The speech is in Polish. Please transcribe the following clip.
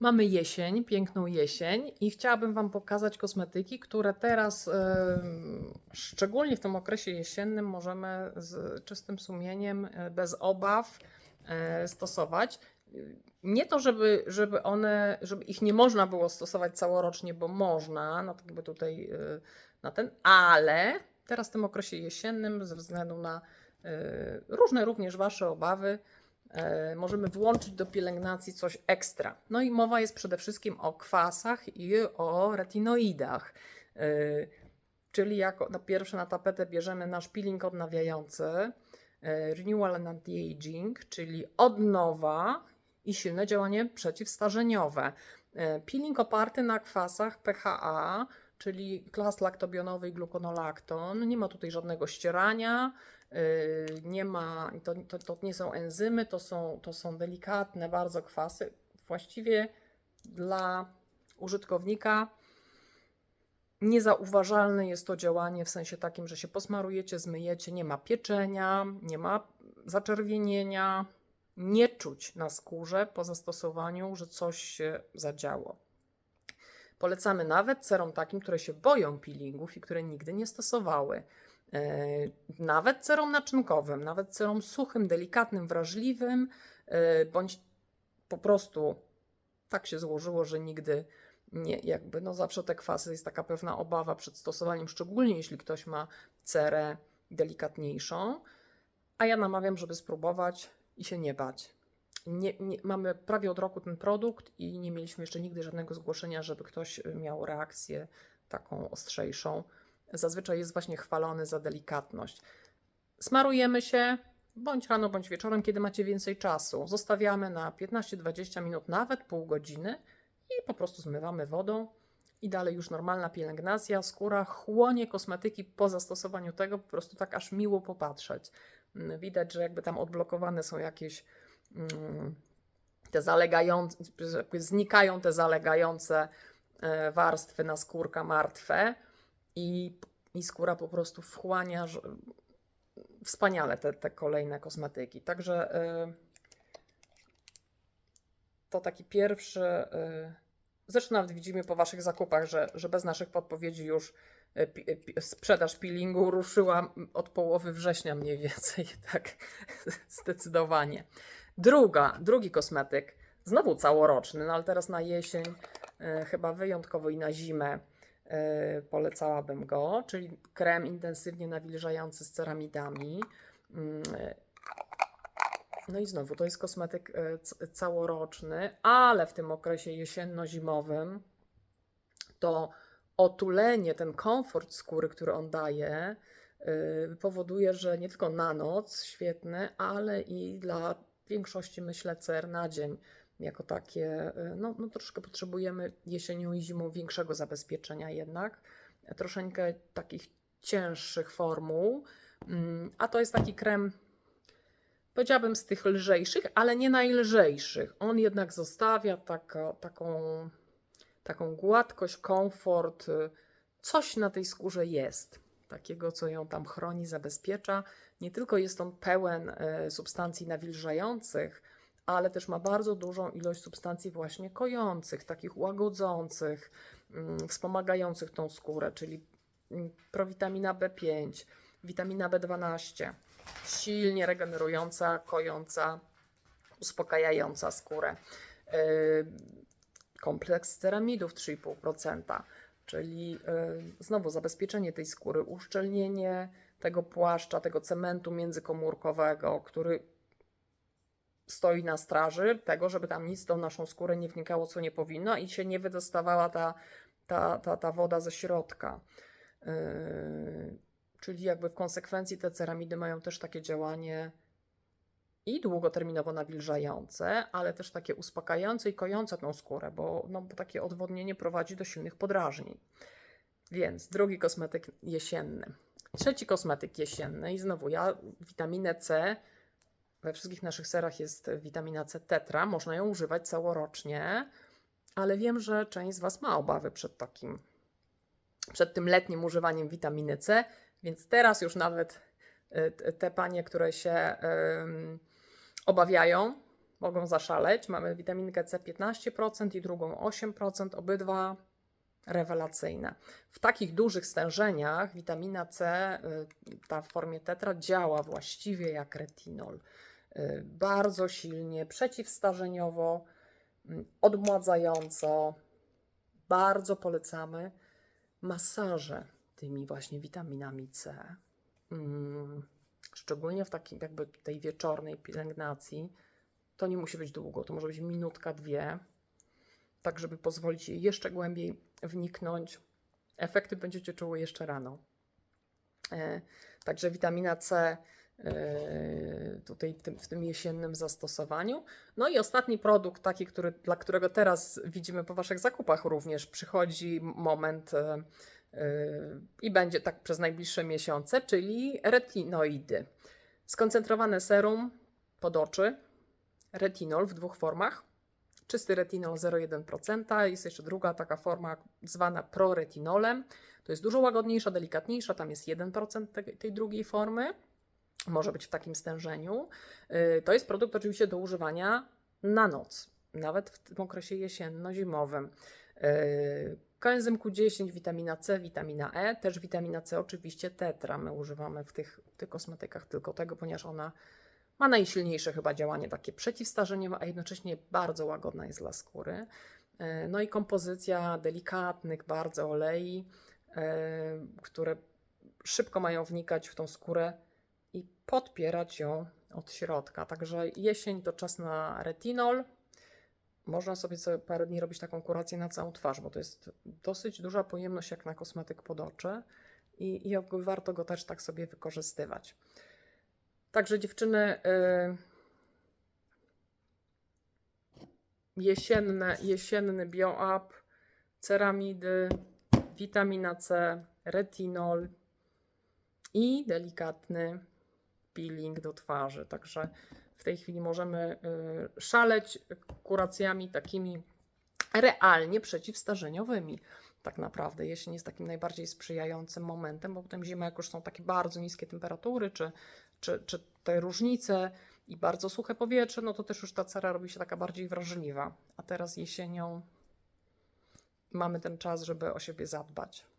Mamy jesień, piękną jesień i chciałabym Wam pokazać kosmetyki, które teraz, szczególnie w tym okresie jesiennym, możemy z czystym sumieniem, e, bez obaw e, stosować. Nie to, żeby, żeby one, żeby ich nie można było stosować całorocznie, bo można, no tak jakby tutaj e, na ten, ale teraz w tym okresie jesiennym, ze względu na różne również Wasze obawy, możemy włączyć do pielęgnacji coś ekstra. No i mowa jest przede wszystkim o kwasach i o retinoidach. E, Czyli jako na pierwsze na tapetę bierzemy nasz peeling odnawiający, e, Renewal and Anti-Aging, czyli odnowa i silne działanie przeciwstarzeniowe. E, Peeling oparty na kwasach PHA, czyli klas laktobionowy i gluconolakton. Nie ma tutaj żadnego ścierania, nie ma, to, to, to nie są enzymy, to są, to są delikatne bardzo kwasy. Właściwie dla użytkownika niezauważalne jest to działanie w sensie takim, że się posmarujecie, zmyjecie, nie ma pieczenia, nie ma zaczerwienienia, nie czuć na skórze po zastosowaniu, że coś się zadziało. Polecamy nawet serom takim, które się boją peelingów i które nigdy nie stosowały. E, Nawet serom naczynkowym, nawet serom suchym, delikatnym, wrażliwym, e, bądź po prostu tak się złożyło, że nigdy nie, jakby, no zawsze te kwasy jest taka pewna obawa przed stosowaniem, szczególnie jeśli ktoś ma cerę delikatniejszą. A ja namawiam, żeby spróbować i się nie bać. Nie, nie, mamy prawie od roku ten produkt i nie mieliśmy jeszcze nigdy żadnego zgłoszenia, żeby ktoś miał reakcję taką ostrzejszą. Zazwyczaj jest właśnie chwalony za delikatność. Smarujemy się bądź rano, bądź wieczorem, kiedy macie więcej czasu. Zostawiamy na 15-20 minut, nawet pół godziny i po prostu zmywamy wodą. I dalej już normalna pielęgnacja, skóra chłonie kosmetyki po zastosowaniu tego, po prostu tak aż miło popatrzeć. Mm, Widać, że jakby tam odblokowane są jakieś mm, te zalegające, znikają te zalegające e, warstwy na skórka martwe i, i skóra po prostu wchłania że- wspaniale te, te kolejne kosmetyki. Także y, to taki pierwszy. y, Zresztą nawet widzimy po Waszych zakupach, że, że bez naszych podpowiedzi już y, pi, sprzedaż peelingu ruszyła od połowy września mniej więcej, tak zdecydowanie. Druga, drugi kosmetyk, znowu całoroczny, no ale teraz na jesień, y, chyba wyjątkowo i na zimę y, polecałabym go, czyli krem intensywnie nawilżający z ceramidami. Mm, No i znowu, to jest kosmetyk e, całoroczny, ale w tym okresie jesienno-zimowym to otulenie, ten komfort skóry, który on daje, powoduje, że nie tylko na noc świetny, ale i dla większości, myślę, cer na dzień jako takie, y, no, no troszkę potrzebujemy jesienią i zimą większego zabezpieczenia jednak, troszeczkę takich cięższych formuł, Mm, a to jest taki krem, powiedziałabym z tych lżejszych, ale nie najlżejszych. On jednak zostawia taka, taką, taką gładkość, komfort, y, coś na tej skórze jest. Takiego, co ją tam chroni, zabezpiecza. Nie tylko jest on pełen e, substancji nawilżających, ale też ma bardzo dużą ilość substancji właśnie kojących, takich łagodzących, mm, wspomagających tą skórę, czyli mm, prowitamina B5, witamina B12, silnie regenerująca, kojąca, uspokajająca skórę. Yy, Kompleks ceramidów 3,5%, czyli yy, znowu zabezpieczenie tej skóry, uszczelnienie tego płaszcza, tego cementu międzykomórkowego, który stoi na straży tego, żeby tam nic do naszą skórę nie wnikało, co nie powinno i się nie wydostawała ta, ta, ta, ta woda ze środka. Yy, czyli jakby w konsekwencji te ceramidy mają też takie działanie i długoterminowo nawilżające, ale też takie uspokajające i kojące tą skórę, bo, no, bo takie odwodnienie prowadzi do silnych podrażnień. Więc drugi kosmetyk jesienny. Trzeci kosmetyk jesienny i znowu ja witaminę C we wszystkich naszych serach jest witamina C tetra, można ją używać całorocznie, ale wiem, że część z Was ma obawy przed takim, przed tym letnim używaniem witaminy C, więc teraz już nawet t- te panie, które się obawiają, mogą zaszaleć. Mamy witaminkę C 15% i drugą 8%, obydwa rewelacyjne. W takich dużych stężeniach witamina C, y, ta w formie tetra, działa właściwie jak retinol. Y, Bardzo silnie, przeciwstarzeniowo, mm, odmładzająco. Bardzo polecamy masaże tymi właśnie witaminami C. Mm, Szczególnie w takiej jakby tej wieczornej pielęgnacji. To nie musi być długo, to może być minutka, dwie, tak żeby pozwolić jej jeszcze głębiej wniknąć. Efekty będziecie czuły jeszcze rano. E, Także witamina C tutaj w tym, w tym jesiennym zastosowaniu. No i ostatni produkt, taki, który, dla którego teraz widzimy po Waszych zakupach również, przychodzi moment e, e, i będzie tak przez najbliższe miesiące, czyli retinoidy. Skoncentrowane serum pod oczy, retinol w dwóch formach. Czysty retinol 0,1%, jest jeszcze druga taka forma zwana proretinolem. To jest dużo łagodniejsza, delikatniejsza, tam jest 1% tej, tej drugiej formy. Może być w takim stężeniu. Yy, To jest produkt oczywiście do używania na noc, nawet w tym okresie jesienno-zimowym. Yy, Koenzym Q10, witamina C, witamina E, też witamina C oczywiście tetra. My używamy w tych, w tych kosmetykach tylko tego, ponieważ ona ma najsilniejsze chyba działanie takie przeciwstarzeniowe, a jednocześnie bardzo łagodna jest dla skóry. E, No i kompozycja delikatnych bardzo olei, które szybko mają wnikać w tą skórę i podpierać ją od środka. Także jesień to czas na retinol. Można sobie co parę dni robić taką kurację na całą twarz, bo to jest dosyć duża pojemność jak na kosmetyk pod oczy i, i warto go też tak sobie wykorzystywać. Także dziewczyny, y, jesienne, jesienny bioap, ceramidy, witamina C, retinol i delikatny peeling do twarzy. Także w tej chwili możemy y, szaleć kuracjami takimi realnie przeciwstarzeniowymi. Tak naprawdę, jesień jest takim najbardziej sprzyjającym momentem, bo potem zima, jak już są takie bardzo niskie temperatury, czy, czy, czy te różnice i bardzo suche powietrze, no to też już ta cera robi się taka bardziej wrażliwa. A teraz jesienią mamy ten czas, żeby o siebie zadbać.